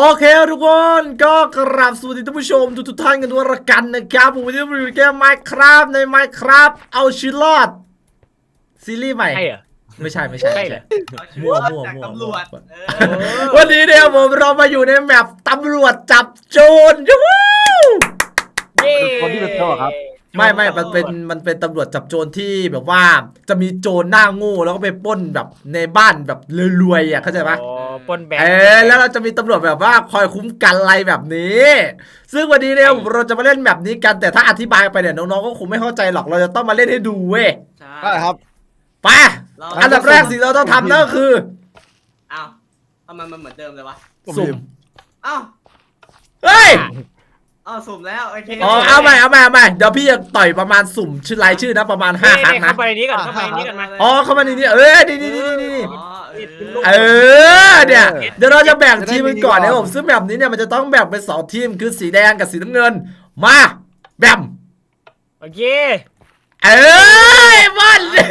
โอเคทุกคนก็กราบสวัสดีท่านผู้ชมทุกๆท่านกันด้วยละกันนะครับผมวันนี้มาอยู่ในเกม Minecraft ใน Minecraft เอาชีวิตรอดซีรีส์ใหม่ ใช่เหรอ ไม่ใช่ไม่ใช่ใช่ไม่เหรใช่อมั่วมั่มั่วจากมั่วตำรวจมั่ว เออวันนี้เนี่ยผมเรามาอยู่ในแมปตำรวจจับโจรยูฮูเย้คนที่เป็นโจรครับ ไม่ไม่มันเป็นมันเป็นตำรวจจับโจรที่แบบว่าจะมีโจรหน้าโง่แล้วก็ไปปล้นแบบในบ้านแบบรวยๆอะเข้าใจปะอ๋อ ปล้นแบงค์เออแล้วเราจะมีตำรวจแบบว่าคอยคุ้มกันอะไรแบบนี้ ซึ่งวันนี้เนี่ยเราจะมาเล่นแบบนี้กันแต่ถ้าอธิบายไปเนี่ยน้องๆก็คงไม่เข้าใจหรอกเราจะต้องมาเล่นให้ดูเว้ยใช่ได้ครับไปเราอันดับแรกสิ่งเราต้องทำนั่นก็คืออ้าวทำไมมันเหมือนเดิมเลยวะสุ่มอ้าวเฮ้ย อ้าวสุ่มแล้วโอเคอ๋อเอาใหม่เอาใหม่เอาใหม่เดี๋ยวพี่จะต่อยประมาณสุ่มชื่อรายชื่อนะประมาณห้าครั้งนี่นะเข้าไปในนี้ก่อนเข้าไปในนี้ก่อนมาอ๋อเข้ามาในนี้เออนี่นี่นี่นี่นี่อ๋อเออเออเนี่ยเดี๋ยวเราจะแบ่งทีมกันก่อนนะครับผมซึ่งแบบนี้เนี่ยมันจะต้องแบ่งเป็นสองทีมคือสีแดงกับสีน้ำเงิน มาแบมโอเคเอ้ยบอลได้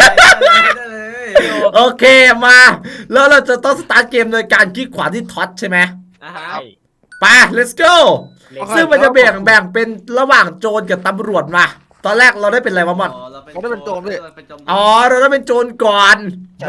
เลยโอเคมา แล้วเราจะต้องสตาร์ทเกมโดยการคลิกขวาที่ท็อตใช่ไหมอ่าฮะใช่ ไป let's go เล็กซึ่งมันจะแบ่งแบ่งเป็นระหว่างโจรกับตำรวจมา ตอนแรกเราได้เป็นอะไรวะมอนเราเป็นโจรด้วยเป็นโจรอ๋อ เราได้เป็นโจรก่อน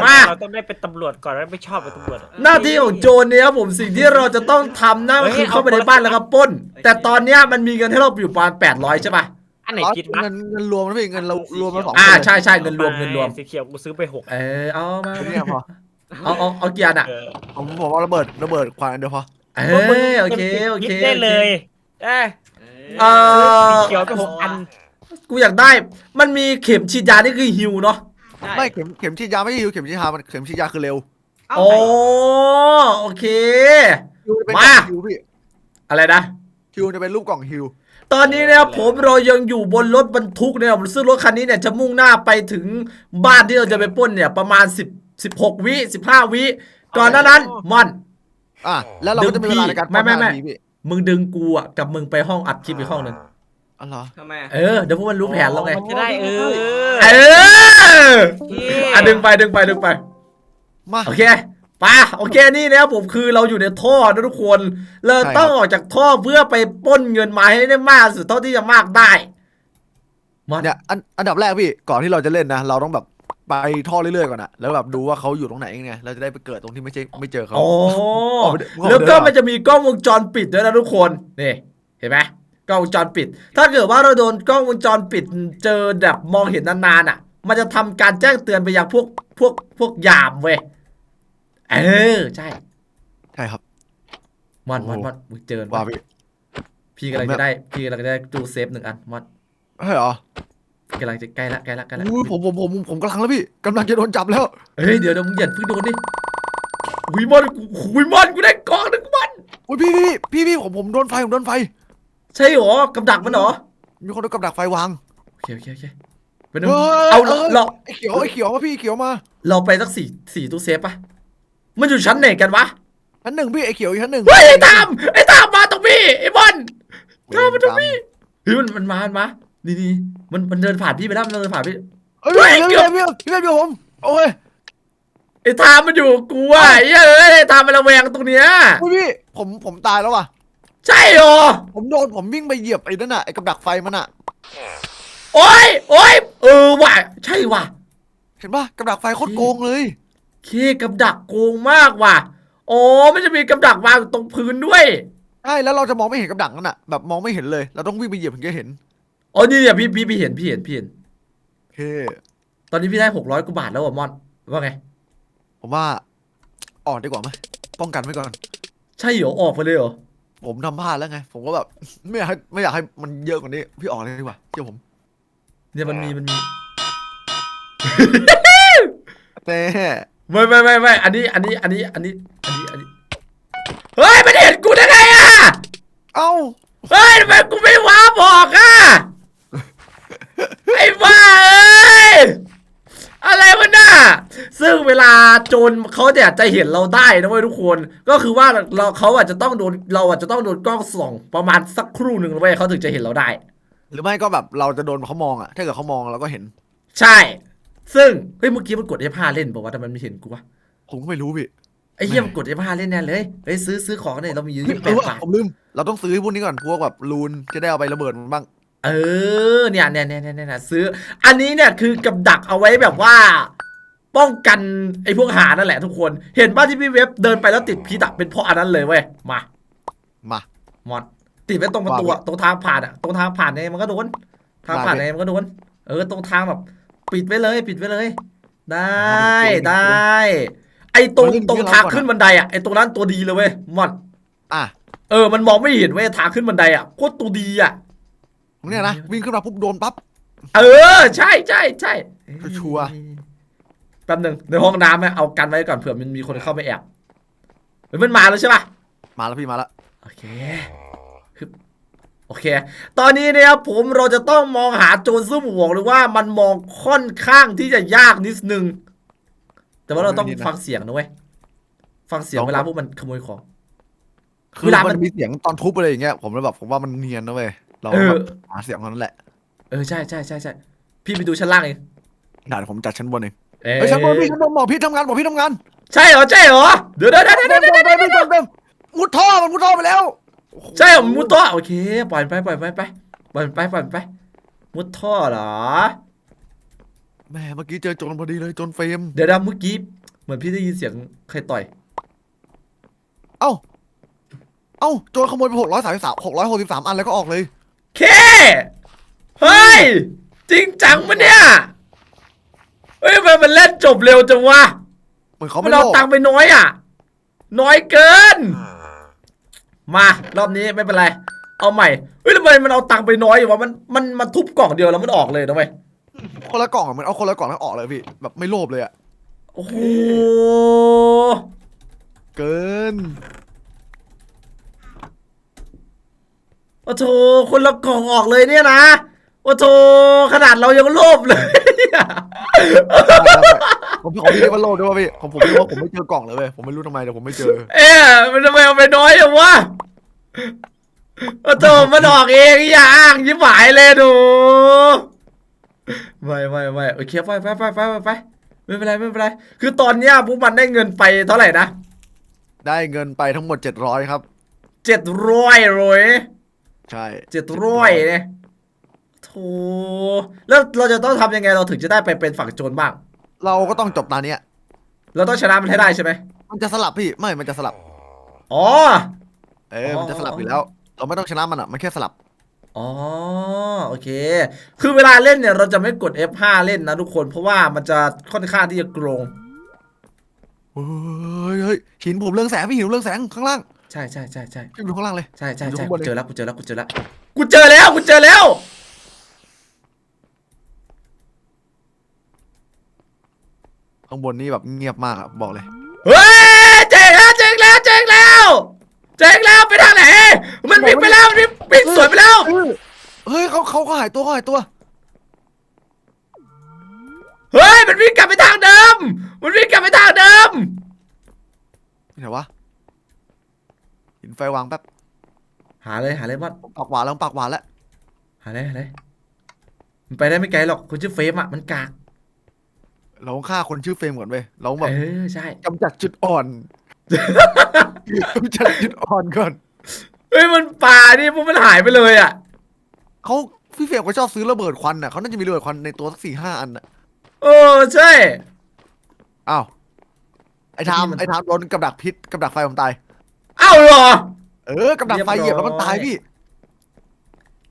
มา เราต้องได้เป็นตำรวจก่อนแล้วไม่ชอบเป็นตำรวจอะหน้าที่ของโจรเนี่ยครับผมสิ่งที่เราจะต้องทำนั่นก็คือเข้าไปในบ้านแล้วก็ปล้น แต่ตอนเนี้ยมันมีเงินให้เราอยู่ประมาณ800 ใช่ปะอันไหนอ๋อคิดวะเงินเงินรวมนะพี่เงินเรารวมมาสองอ่าคนเลยใช่ใช่เงินรวมเงินรวม สีเขียวกูซื้อไปหกเออเอามาแค่นี้พอเอาเอาเอาเกียร์อะเออผมผมเอาระเบิดระเบิดควานอันเดียวพอ เออโอเคโอเคคิดได้เลยเอ้ยเออสีเขียวไปหกอัน กูอยากได้ มันมีเข็มฉีดยานี่คือฮิวเนาะไม่เข็มเข็มฉีดยาไม่ใช่ฮิวเข็มฉีดยามันเข็มฉีดยาคือเร็วโอ้โอเคฮิวจะเป็นมากล่องฮิวพี่อะไรนะฮิวจะเป็นรูปกล่องฮิวตอนนี้นะครับผมเรายังอยู่บนรถบรรทุกเนี่ยซึ่งรถคันนี้เนี่ยจะมุ่งหน้าไปถึงบ้านที่เราจะไปปล้นเนี่ยประมาณ 10 16 วิ 15 วิ ก่อนหน้านั้นมอน อะแล้วเราก็จะมีเวลาในการไม่ไม่ไม่ปล้นห้านาทีพี่มึงดึงกูอะกับมึงไปห้องอัดคลิปอีกห้องหนึ่งอ๋อเหรอทำไมเออเดี๋ยวพวกมันรู้แผนเราไงมันจะได้เออเออเย้อะดึงไปดึงไปดึงไป มาโอเคไป่ะโอเคนี่นะครับผมคือเราอยู่ในท่อนะทุกคนเราใช่ครับต้องออกจากท่อเพื่อไปปล้นเงินมาให้ได้มากสุดเท่าที่จะมากได้มอนเนี่ยอันอันดับแรกพี่ก่อนที่เราจะเล่นนะ เราต้องแบบ ไปท่อเรื่อยๆก่อนนะแล้วแบบดูว่าเขาอยู่ตรงไหนไงเราจะได้ไปเกิดตรงที่ไม่ใช่ไม่เจอเขา โอ้ออกไปเดินออกไปเดิน แล้วก็มันจะมีกล้องวงจรปิดด้วยนะทุกคนนี่เห็นไหมกล้องวงจรปิด ถ้าเกิดว่าเราโดนกล้องวงจรปิดเจอแบบมองเห็นนานๆอะ มันจะทำการแจ้งเตือนไปยังพวกพวกพวกยามเว้ยเออใช่ใช่ครับมอนมอนโอ้โหมอนมึงเจอว่าปะพี่พี่กำลังจะได้พี่กำลังจะได้ตู้เซฟหนึ่งอันมอนใช่เหรอ กำลังจะใกล้ละใกล้ละใกล้ละอุ้ยผมผมผมผมกำลังแล้วพี่กำลังจะโดนจับแล้วเฮ้ยเดี๋ยวเดี๋ยวมึงอย่าเพิ่งโดนดิหุยมอนหุยมอนกูได้กล้องหนึ่งมอนอุ้ยพี่พี่พี่พี่ผมผมโดนไฟผมโดนไฟ ใช่เหรอกับดักมันเหรอมีคนโดนกับดักไฟวางโอเคโอเคโอเคไปดูเฮ้ยเอาเอ้ยเราไอ้เขียวไอ้เขียวมาพี่เขียวมา เราไปสักสี่สี่ตู้เซฟปะมันอยู่ชั้นไหนกันวะชั้นหนึ่งพี่ไอ้เขียวอีกชั้นหนึ่งเฮ้ยไอ้ตามไอ้ตามมาตรงพี่ไอ้บอลเวตามมาตรงรพี่เฮ้ยมันมันมามันมา นี่นี่มันมันเดินผ่านพี่ไปแล้วมันเดินผ่านพี่เฮ้ยเฮ้ยพี่เกือบพี่พี่พี่พี่ผมโอ้ยไอ้ตามมันอยู่กับกูอะไอ้เหี้ยเอ้ยไอ้ตามมันระแวงตรงเนี้ยอุ้ยพี่ผมผมตายแล้วว่ะ ใช่เหรอผมโดนผมวิ่งไปเหยียบไอ้นั่นน่ะไอ้กับดักไฟมันอะ โอ้ยโอ้ยเออว่ะใช่ว่ะเห็นปะกับดักไฟโคตรโกงเลย เคกับดักโกงมากว่ะโอ้มันจะมีกับดักวางอยู่ตรงพื้นด้วย ใช่แล้วเราจะมองไม่เห็นกับดักนั่นน่ะแบบมองไม่เห็นเลย เราต้องวิ่งไปเหยียบถึงจะเห็น อ๋อนี่เนี่ยพี่พี่พี่เห็นพี่เห็นพี่เห็นโอเคตอนนี้พี่ได้หกร้อยกว่าบาทแล้วอะมอนว่าไง ผมว่าออกดีกว่าไหมป้องกันไว้ก่อน ใช่เหรอออกไปเลยเหรอผมทำพลาดแล้วไง ผมก็แบบ ไม่อยากให้ไม่อยากให้มันเยอะกว่านี้ พี่ออกเลยดีกว่าเชื่อผมเนี่ยมันมีมันมี แต่ไม่ไม่ไม่ไม่อันนี้อันนี้อันนี้อันนี้อันนี้อันนี้เฮ้ยมันเห็นกูได้ไงอะเอ้า เฮ้ยทำไมกูไม่ว้าบอกอะไอ้ บ้าเอ้ยอะไรวะน่ะซึ่งเวลาโจรเขาเนี่ยจะเห็นเราได้นะเว้ยทุกคน ก็คือว่าเราเขาอาจจะต้องโดนเราอาจจะต้องโดนกล้องส่องประมาณสักครู่หนึ่งเว้ยเขาถึงจะเห็นเราได้ หรือไม่ก็แบบเราจะโดนเขามองอะถ้าเกิดเขามองเราก็เห็น ใช่ ซึ่งเฮ้ยเมื่อกี้มันกด F5 เล่นบอกว่าวะแต่มันไม่เห็นกูวะผมก็ไม่รู้พี่ไอ้เหี้ยมันกด F5 เล่นแน่เลยเฮ้ยซื้อซื้อของกันเนี่ยเรามีอยู่เฮ้ยยี่เอแปอดว่ะบาทผมลืมเราต้องซื้อพวกนี้ก่อนพวกแบบรูนจะได้เอาไประเบิดมันบ้าง เออเนี่ยเนี่ยเนี่ยเนี่ยเนี่ยซื้อ อันนี้เนี่ยคือกับดักเอาไว้แบบว่า ป้องกันไอ้พวกหานั่นแหละทุกคน เห็นป่ะที่พี่เว็บเดินไปแล้วติดพิษอะเป็นเพราะอันนั้นเลยเว้ยมามามอนติดไว้ตรงประตูอะตรงทางผ่านอะตรงทางผ่านเนี่ยมันก็โดนทางผ่านเนี่ยมันก็โดนเออตรงทางแบบปิดไว้เลยปิดไว้เลย ได้ได้ ไอ้ตรงตรงทางขึ้นบันไดอะไอ้ตรงนั้นตัวดีเลยเว้ยมอนอะเออมันมองไม่เห็นเว้ยทางขึ้นบันไดอะโคตรตัวดีอะ เนี่ยนะวิ่งขึ้นมาปุ๊บโดนปั๊บ เออ ใช่ใช่ใช่ชัวร์ แป๊บหนึงในห้องน้ำเนี่ยเอากันไว้ก่อนเผื่อมันมีคนเข้าไปแอบเฮ้ยมันมาแล้วใช่ปะมาแล้วพี่มาแล้วโอเคฮึบโอเค ตอนนี้เนี่ยผมเราจะต้องมองหาโจรซึ่งผมบอกเลยว่ามันมองค่อนข้างที่จะยากนิดนึง แต่ว่าเราต้องฟังเสียงนะเว้ยฟังเสียงเวลาพวกมันขโมยของ คือเวลามัมัน นมีเสียงตอนทุบอะไรอย่างเงี้ยผมเลยแบบผมว่ามันเนียนนะเว้ย เราเออแบบหาเสียงเท่านั้นแหละเออใช่ใช่ใช่ใช่พี่ไปดูชั้นล่างเองเดี๋ยวผมจัดชั้นบนเองเอ้ยเฮ้ยชั้นบนพี่ชั้นบนหมอพี่ทำงานหมอพี่ทำงานใช่เหรอใช่เหรอเดี๋ยวเดี๋ยวเดี๋ยวเดี๋ยวเต็มเต็มเต็มเต็มเต็มมุดท่อมันมุดท่อไปแล้วโอ้โหใช่เหรอมุดท่อโอเคปล่อยมันไปปล่อยมันไปปล่อยมันไปปล่อยมันไป มุดท่อเหรอแม่เมื่อกี้เจอโจรพอดีเลยโจรเฟรมเดี๋ยวนะเมื่อกี้เหมือนพี่ได้ยินเสียงใครต่อย เอ้าเอ้าโจรขโมยไปหกร้อยสามสิบสามหกร้อยหกสิบสามอันแล้วก็ออกเลย เค เฮ้ย จริงจังปะเนี่ย เฮ้ยทำไมมันเล่นจบเร็วจังวะ เหมือนเขามัไม่นโลเอาภตังค์ไปน้อยอะ น้อยเกิน มารอบนี้ไม่เป็นไร เอาใหม่ เฮ้ยทำไมมันเอาตังค์ไปน้อยอยู่วะมันมันมันทุบกล่องเดียวแล้วมันออกเลยนะเว้ยคนละกล่องอะเหมือนเอาคนละกล่องแล้วออกเลยพี่ แบบไม่โลภเลยอะโอ้โห เกิน โอ้โถคนละกล่องออกเลยเนี่ยนะ โอ้โถขนาดเรายังโลภเลยผมผมพี่เรียกว่าโลภด้วยว่าพี่ผมผมไม่รู้ว่าผมไม่เจอกล่องเลยเว้ยผมไม่รู้ทำไมแต่ผมไม่เจอ เอ๊ะมันทำไมเอาไปน้อยอย่างวะ โอ้โถมันออกเองอย่าอ้างยิ้มหายเลยดูไม่ไม่ไม่โอเคไปไปไปไปไปไปไม่เป็นไรไม่เป็นไร คือตอนเนี้ยพวกมันได้เงินไปเท่าไหร่นะ ได้เงินไปทั้งหมดเจ็ดร้อยครับเจ็ดร้อยเลย ใช่เจ็ดร้อยเนี่ยโถแล้วเราจะต้องทำยังไงเราถึงจะได้ไปเป็นฝั่งโจรบ้าง เราก็ต้องจบตาเนี้ยเราต้องชนะมันให้ได้ใช่ไหมมันจะสลับพี่ไม่มันจะสลับ อ๋อ เออ มันจะสลับอยู่แล้ว เราไม่ต้องชนะมันอะ มันแค่สลับ อ๋อ โอเค คือเวลาเล่นเนี่ย เราจะไม่กด F5 เล่นนะทุกคน เพราะว่ามันจะค่อนข้างที่จะโกงเฮ้ยเฮ้ยหินผมเรื่องแสงพี่หินเรื่องแสงข้างล่าง ใช่ใช่ใช่ใช่พี่ดูข้างล่างเลย ใช่ใช่อยู่ใช่ข้างบกูนเลยเจอแล้วกูเจอแล้วกูเจอแล้วกูเจอแล้วกูเจอแล้ว ข้างบนนี่แบบเงียบมากอะบอกเลย เฮ้ยเจ๊งแล้วเจ๊งแล้วเจ๊งแล้วเจ๊งแล้วไปทางไหน มันวิ่งไปแล้วมันวิ่งวิ่งสวนไปแล้ว เฮ้ยเขาเขาเขาหายตัวเขาหายตัว เฮ้ยมันวิ่งกลับไปทางเดิม มันวิ่งกลับไปทางเดิมไหนวะหิน ไฟวางแป๊บหาเลยหาเลยมันปากหวานแล้วปากหวานแล้วหาเลยหาเลยมันไปได้ไม่ไกลหรอกคนชื่อเฟรมอะมันกากเราต้องฆ่าคนชื่อเฟรมก่อนเว้ยเราแบบเออใช่กำจัดจุดอ่อนกำจัดจุดอ่อนก่อนเฮ้ยมันป่านี่พวกมันหายไปเลยอะเขาพี่เฟรมเขาชอบซื้อระเบิดควันอะเขาน่าจะมีระเบิดควันในตัวสักสี่ห้าอันอะเออใช่อ้าวไอ้ทามนี่มันไอ้ทามโดนกับดักพิษกับดักไฟผมตายเอ้าเหรอ เออกับดักไฟเหยียบแล้วมันตายพี่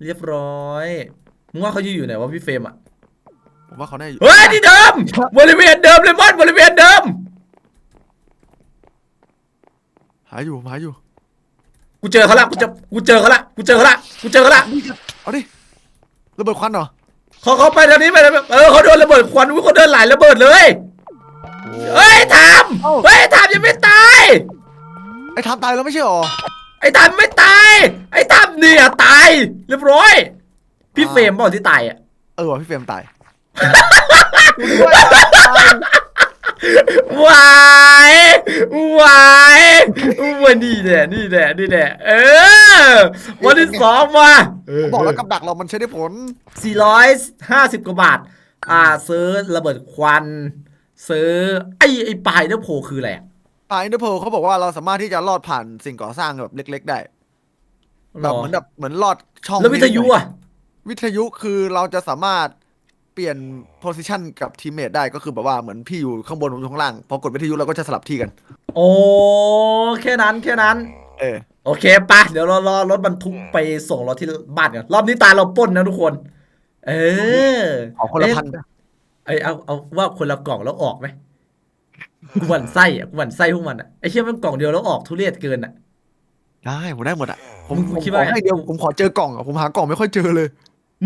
เรียบร้อยมึงว่าเขาอยู่อยู่ไหนวะพี่เฟรมอะผมว่าเขาแน่าอยู่เฮ้ยที่เดิมบริเวณเดิมเลยมอนบริเวณเดิม หาอยู่ผมหาอยู่กูเจอเขาละกูเจอกูเจอเขาละกูเจอเขาละกูเจอเขาละเอาดิระเบิดควันเหรอเขาเขาไปทางนี้ไปทางนี้เออเขาโดนระเบิดควันอุ้ยเขาเดินหลายระเบิดเลยเฮ้ยทามเฮ้ยทามยังไม่ตายไอ้ทามตายแล้วไม่ใช่หรอ ไอ้ทามไม่ตาย ไอ้ทามเนี่ยตาย เรียบร้อย พี่เฟรมบอกที่ตายอะ เออว่ะพี่เฟรมตาย วายวายวันนี้แหละนี่แหละนี่แหละเออ วันที่สองมาบอกแล้วกับดักเรามันใช้ได้ผล 450 กว่าบาท อ่า ซื้อระเบิดควัน ซื้อ ไอ้ไอ้ปลายเนื้อโผล่คืออะไรอะ ป่าอินเตอร์โพเขาบอกว่าเราสามารถที่จะลอดผ่านสิ่งก่อสร้างแบบเล็ก ๆ ได้แบบเหมือนแบบเหมือนลอดช่องแล้ววิทยุอะ วิทยุคือเราจะสามารถเปลี่ยนโพสิชันกับทีมเมทได้ก็คือแบบว่าเหมือนพี่อยู่ข้างบนผมอยู่ข้างล่างพอกดวิทยุเราก็จะสลับที่กัน โอ้แค่นั้นแค่นั้น เออ โอเคปะเดี๋ยวเรารอรถบรรทุกไปส่งเราที่บ้านกันรอบนี้ตาเราปล้นนะทุกคน เออขอคนละเอ๊พันเอ้ยเอาเอาว่าคนละกล่องแล้วออกไหม กูหวั่นไส้อะกูหวั่นไส้พวกมันอะไอ้เชี่ยมันกล่องเดียวแล้วออกทุเรศเกินอะได้ผมได้หมดอะผมมึงผมคิดขว่าอให้เดียวผมขอเจอกล่องอะผมหากล่องไม่ค่อยเจอเลย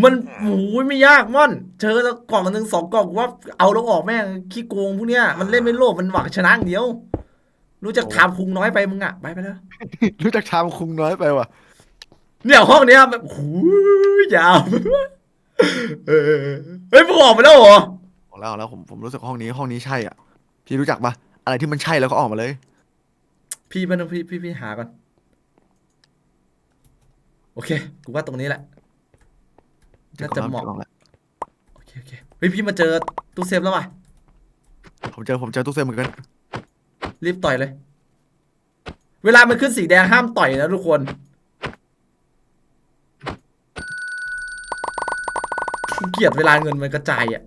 มันโอ้ยไม่ยากม่อน เจอแล้วกล่องหนึ่งสองกล่องกูว่าเอาแล้วออกแม่งขี้โกงพวกเนี้ยมันเล่นไม่โลภมันหวังชนะอย่างเดียว รู้จักถามคุงน้อยไปมึงอะไปไปแล้ว รู้จักชามคุงน้อยไปว่ะเนี่ยห้องเนี้ยแบบโอ้โหยาวเออเฮ้ยมึงออกไปแล้วเหรอบอกแล้วแล้วผมผมรู้สึกว่าห้องนี้ห้องนี้ใช่อะ พี่รู้จักปะอะไรที่มันใช่แล้วก็ออกมาเลย พี่มันงพี่พี่พี่หาก่อน โอเค กูว่าตรงนี้แหละ น่าจะเหมาะจอกล่องแล้วโอเคโอเคเฮ้ยพี่มาเจอตู้เซฟแล้วว่ะ ผมเจอผมเจอตู้เซฟเหมือนกัน รีบต่อยเลย เวลามันขึ้นสีแดงห้ามต่อยนะทุกคนกูเกลียดเวลาเงินมันกระจายอะ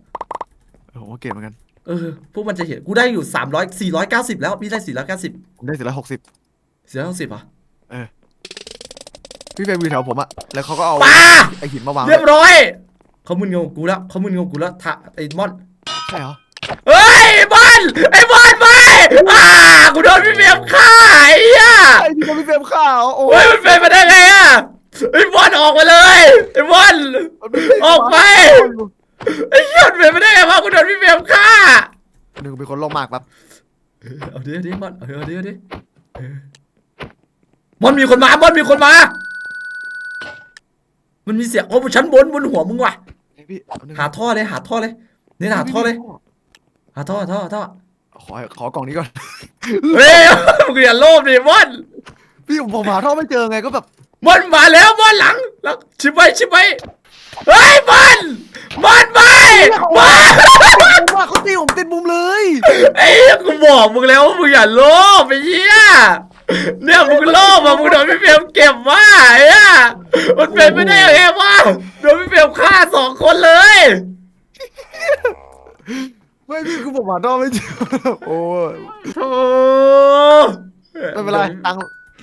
เออผมก็เก็บเหมือนกัน เออ พวกมันจะเห็น กูได้อยู่สามร้อยสี่ร้อยเก้าสิบแล้ว พี่ได้สี่ร้อยเก้าสิบผมได้สี่ร้อยหกสิบสี่ร้อยหกสิบอะพี่เฟรมอยู่แถวผมอะแล้วเขาก็เอาป้าไอหินมาวาง เรียบร้อยเขามึนงงกูแล้วเขามึนงงกูแล้วทะไอ้มอน ใช่เหรอ เฮ้ยไอ้บอลไอ้บอลไปอ่ากูโดนพี่เมียมฆ่าไอ้เหี้ยไอ้ที่เขาพี่เฟรมข้าวโอ้เฮ้ยมันเป็นมาได้ไงอะไอ้บอลออกมาเลยไอ้บอลออกไป ไอ้เหี้ยมันเป็นมาได้ไงวะกูโดนพี่เมียมฆ่า หนึ่งเป็นคนโลภมากครับเอาดิเอาดิบอลเอาดิเอาดิเอาดิเออมอนมีคนมามอนมีคนมา มันมีเสียงโอ้ชั้นบนบนหัวมึงว่ะไอ้พี่เอหนึ่งหาท่อเลยหาท่อเลยนี่หาท่อเลย หาท่อหาท่อหาท่อขอขอกล่องนี้ก่อนเฮ้ยมึงอย่าโลภดิมอนพี่ผมหาท่อไม่เจอไงก็แบบมอนมาแล้วมอนหลังหลังชิบไปชิบไป เฮ้ยมอนมอนไปมอนผมว่าเขาตีผมติดมุมเลยไอ้เหี้ยกูบอกมึงแล้วว่ามึงอย่าโลภไอ้เหี้ยเนี่ยมึงโลภอะมึงโดนพี่เพียมเก็บว่าไอ้เหี้ยมันเป็นไม่ได้ยังไงวะโดนพี่เพียมฆ่าสองคนเลยไม่พี่คือผมหาท่อไม่เจอโอ้ยโธ่ไม่เป็นไรตังค์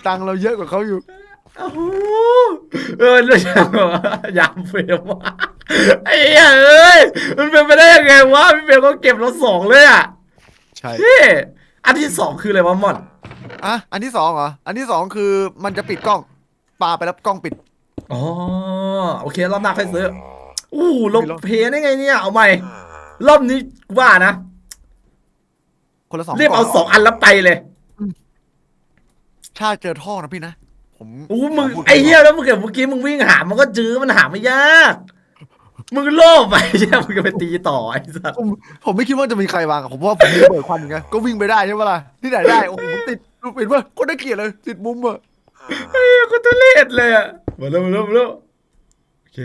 ตังค์เราเยอะกว่าเขาอยู่โอ้โห เออเรื่องยามเฟรมว่ะไอ้เหี้ยเอ้ยมันเป็นไปได้ยังไงวะพี่เพียมก็เก็บเราสองเลยอะใช่พี่อันที่สองคืออะไรวะมอนอะอันที่สองเหรออันที่สองคือมันจะปิดกล้องปาไปแล้วกล้องปิดอ๋อโอเครอบหน้าค่อยซื้ออู้ลบเพย์ได้ไงเนี่ยเอาใหม่รอบนี้กูว่านะคนละสองเรียบเอากล่สองอันแล้วไปเลย ถ้าเจอท่อนะพี่นะ ผมอู้มึงขพูดไอ้เหี้ยแล้วเมื่อกี้เมื่อกี้มึงวิ่งหา มันก็จื้อมันหาไม่ยาก มึงโลภไปใช่ไหมมึงจะไปตีต่อไอ้สัสผมผมไม่คิดว่าจะมีใครวางอะผมว่าผมมีระเบิดควันอย่างเงี้ยก็วิ่งไปได้ใช่ปะล่ะที่ไหนได้โอ้โหติดรูปปิดว่าคนได้เกลียดเลย ติดมุมอะไอ้เหี้ยกูทุเรศเลยอะมาแล้วมาแล้วมาแล้วโอเค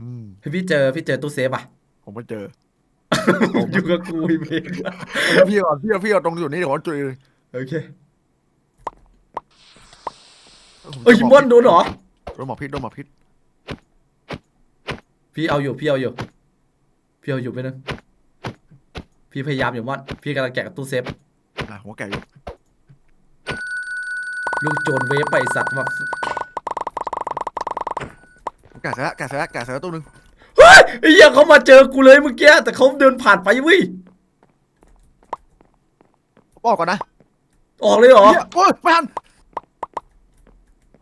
อืมให้พี่เจอพี่เจอตู้เซฟอะ ผมมาเจออยู่กับกูอีเมงพี่เอาพี่เอาพี่เอาตรงจุดนี้เดี๋ยวผมจุดเลย โอเค เอ้ยมอนโดนเหรอโดนหมอพิษโดนหมอพิษพี่เอาอยู่พี่เอาอยู่ พี่เอาอยู่ไปนึงพี่พยายามอยู่มอนพี่กำลังแกะกับตู้เซฟอะหัวแก่อยู่ลูกโจรเวฟไปสัตว์มาแก่เสร็จแล้วแก่เสร็จแล้วแก่เสร็จแล้วตัวหนึงเฮ้ยไอ้เหี้ยเขามาเจอกูเลยเมื่อกี้แต่เขาเดินผ่านไปเว้ยออกก่อนนะออกเลยเหรอเหี้ยโอ้ยไม่ทัน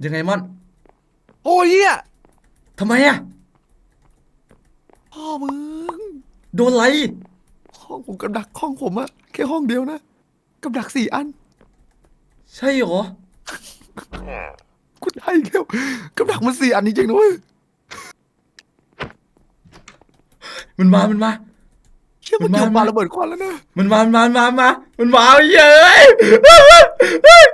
ยังไงมอนโอ้ยเหี้ยทำไมอะพ่อมึงโดนอะไรห้องผมกับดักห้องผมอะแค่ห้องเดียวนะกับดักสี่อันใช่เหรอคุณได้อีกแล้วกับดักมันสี่อันจริงๆนะเว้ยมันมามันมา เชื่อมันมันเกี่ยวมาปาระเบิดควันแล้วนะมันมามันมามันมามันมามันมาไอ้เหี้ยเอ้ยมึงมึงเฮ้ย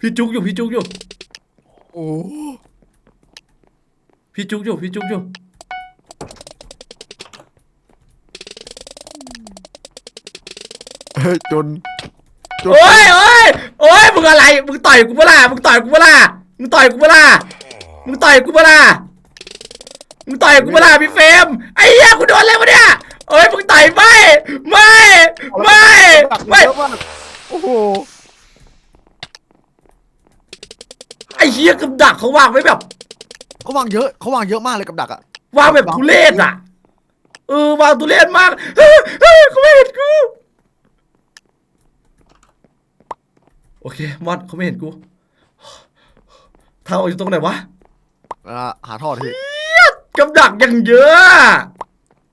พี่จุกอยู่พี่จุกอยู่ โอ้พี่จุกอยู่พี่จุกอยู่ เฮ้ยจนจน โอ้ยโอ้ยโอ้ยมึงอะไร มึงต่อยกูเปะล่ามึงต่อยกูเปะล่ามึงต่อยกูเปะล่ามึงต่อยกูเปะล่ามึงต่อยกูเปะล่าพี่เฟรมไอ้เหี้ยกูโดนอะไรวะเนี่ยโอ้ยมึงต่อยไม่ ไม่ ไม่ดักไม่เยอะมากโอ้โห ไอ้เหี้ยกับดักเขาวางไว้แบบ เขาวางเยอะเขาวางเยอะมากเลยกับดักอะวางแบบทุเรศอะ เออวางทุเรศมากเฮ้ยเฮ้ยเขาไม่เห็นกู โอเคมอนเขาไม่เห็นกูทางออกอยู่ตรงไหนวะอ่าหาท่อทีกับดักยังเยอะ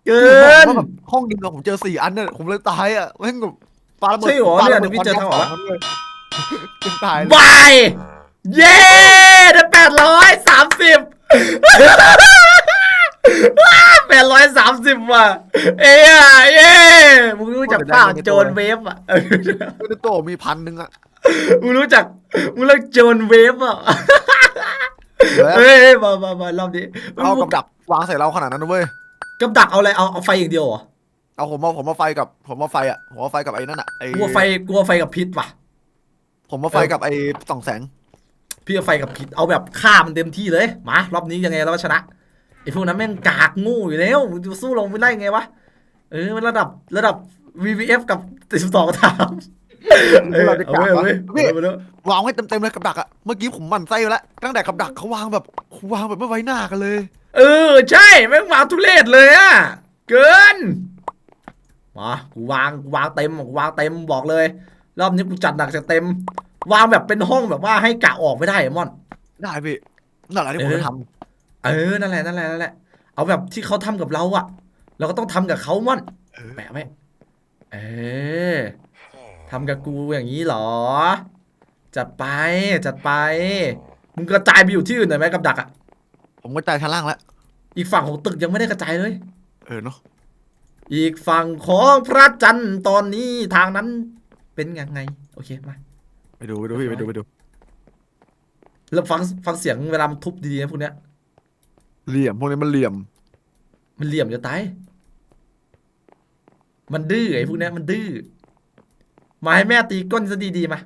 เกิน ว่าแบบห้องเดียวผมเจอสี่อันเนี่ยผมเลยตายอะแม่งแบบปาระเบิดใช่เหรอปาระเนี่บิยเดี๋ยวพี่เจอทางออกแล้วจนตายเลย บาย เย้ได้แปดร้อยสามสิบแปดร้อยสามสิบว่ะ เอ้ยเย้มึงรู้จักเปล่าโจรเวฟอะในโตมีพันหนึ่งอะมึงรู้จักมึงเลิกโจรเวฟอะเหลือเฮ้ยมามามารอบนี้เอากับดักวางใส่เราขนาดนั้นนะเว้ยกับดักเอาอะไรเอาเอาไฟอย่างเดียวเหรอเอาผมเอาผมเอาไฟกับ ผมเอาไฟอะผมเอาไฟกับไอ้นั่นอะไอ้กลัวไฟกลัวไฟกับพิษว่ะ ผมเอาไฟกับไอ้ส่องแสง พี่เอาไฟกับพิษเอาแบบฆ่ามันเต็มที่เลยมารอบนี้ยังไงเราก็ชนะไอ้พวกนั้นแม่งกากงูอยู่แล้วมึงจะสู้ลงไม่ได้ไงวะเออมันระดับระดับ VVF กับ12ถามเออเราจะเอากลับไว้เอาวะไว้พี่เอาไว้เอาไว้วางไว้เต็มๆเลยกับดักอะเมื่อกี้ผมหมันไส้ไปแล้วตั้งแต่กับดักเขาวางแบบวางแบบไม่ไว้หน้ากันเลย เออ ใช่แม่งวางทุเรศเลยอะเกินมากูวางกูวางเต็มกูวางเต็มบอกเลย รอบนี้กูจัดหนักจะเต็ม วางแบบเป็นห้องแบบว่าให้กะออกไม่ได้อะมอน ได้พี่นั่นแหละที่ผมเออจะทเออนั่นแหละนั่นแหละนั่นแหละ เอาแบบที่เขาทำกับเราอะเราก็ต้องทำกับเขาม่อนำเออแปะไว้เออทำกับกูอย่างนี้เหรอ จัดไป จัดไป มึงกระจายไปอยู่ที่อื่นหน่อยไหมกับดักอะผมก็ใจายชั้นล่างแล้วอีกฝั่งของตึกยังไม่ได้กระจายเลย เออเนาะอีกฝั่งของพระจันทร์ตอนนี้ทางนั้นเป็นยังไง โอเค มา ไปดูไปดูพี่ไปดูไปดู แล้วฟังฟังเสียงเวลามันทุบดีๆนะพวกเนี้ย เหลี่ยมพวกนี้มันเหลี่ยม มันเหลี่ยมจะตาย มันดื้อไอ้พวกเนี้ยมันดื้อ มาให้แม่ตีก้นซะดีๆมา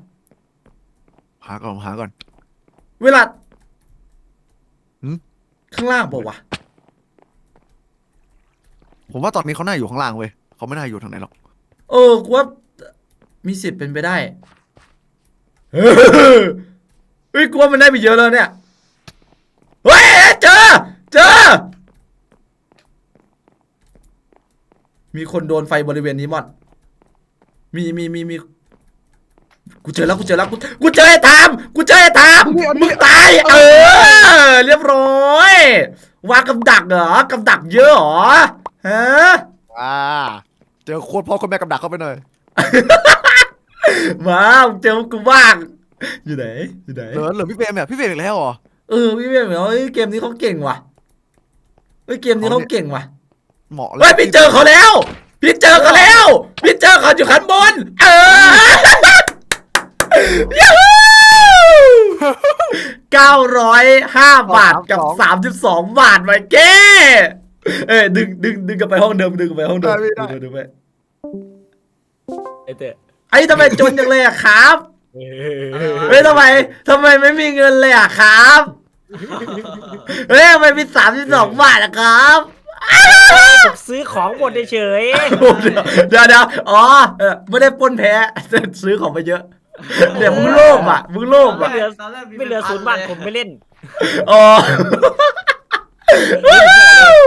หาก่อนหาก่อน เวลาหืมข้างล่างบอกว่าวะผมว่าตอนนี้เขาน่าอยู่ข้างล่างเว้ยเขาไม่น่าอยู่ทางไหนหรอก เออกูว่ามีสิทธิ์เป็นไปได้ เฮ้ยกูว่ามันได้ไปเยอะแล้วเนี่ย เฮ้ยเจอเจอ มีคนโดนไฟบริเวณนี้มอนมีมีมีมีกูเจอแล้วกูเจอแล้วกูกูเจอไอ้ทามกูเจอไอ้ทามมึงตายเออ เรียบร้อยวางกับดักเหรอกับดักเยอะเหรอฮะอ่าเจอโคตรพ่อคนแม่กับดักเข้าไปหน่อย มาเจอกูบ้างอยู่ไหนอยู่ไหน เหลือเหลือพี่เฟรมเนี่ยพี่เฟรมอีกแล้วเหรอเออพี่เบี้ยเหมือนว่าเฮ้ยเกมนี้เขาเก่งว่ะเฮ้ยเกมนี้เขาเก่งว่ะเหมาะเลเฮ้ยยพี่เจอเขาแล้วพี่เจอเขาแล้วพี่เจอเขาอยู่ข้างบน เออยูเก้าร้อยห้าบาทกับสามสิบสองบาทไปเก้เอ้ยดึงดึงดึงกลับไปห้องเดิมดึงกลับไปห้องเดิมดึงดึงดึงไปไอ้เต้ ไอ้ทำไมจนจังเลยอะครับเฮ้ยทำไมทำไมไม่มีเงินเลยอะครับเฮ้ยทำไมมีสามสิบสองบาทอะครับผมซื้อของหมดเฉยเดี๋ยวเดี๋ยวอ๋อเออไม่ได้ปล้นแพ้ซื้อของไปเยอะเดี๋ยวมึงโลภอะมึงโลภไม่อะเหลือไม่เหลือศูนย์บาทผมไม่เล่นอ๋อ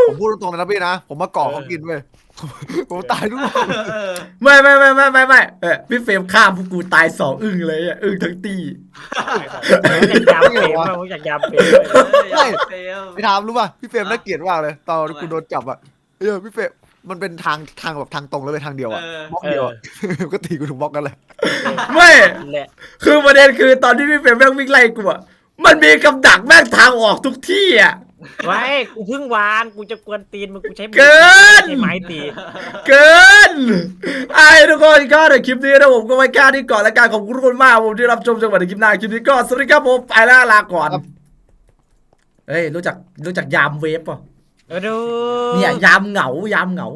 ผมพูดตรงๆเลยนะพี่นะ ผมมาก่อเขากินเว้ย ผมตายทุกรอบเออไม่ไม่ไม่ไม่ไม่ไม่เออพี่เฟรมฆ่าพวกกูตายสองอึ้งเลยอะอึ้งทั้งตีอยากยามเฟรมอะผมอยากยามเฟรมเออเฟล พี่ทามรู้ป่ะพี่เฟรมน่าเกลียดมากเลยตอนกูโดนจับอะเออพี่เฟรมมันเป็นทางทางแบบทางตรงแล้วเป็นทางเดียวอะเออบล็อกเดียวอะ ก็ตีกูถูกบล็อกกันเลยไม่ แหละคือประเด็นคือตอนที่พี่เฟรมแม่งวิ่งไล่กูอะมันมีกับดักแม่งทางออกทุกที่อะ ไว้กูเพิ่งวางกูจะกวนตีนมึงกูใช้มือเกิน ใช้ไม้ตี เกินไอ้ทุกคนก็ในคลิปนี้นะผมก็ไว้แค่นี้ก่อนและกันขอบคุณทุกคนมากผมที่รับชมจนกว่าในคลิปหน้าคลิปนี้ก็สวัสดีครับผมไปแล้วลาก่อนเอ้ยรู้จักรู้จักยามเวฟป่ะเออดู เนี่ยยามเหงายามเหงา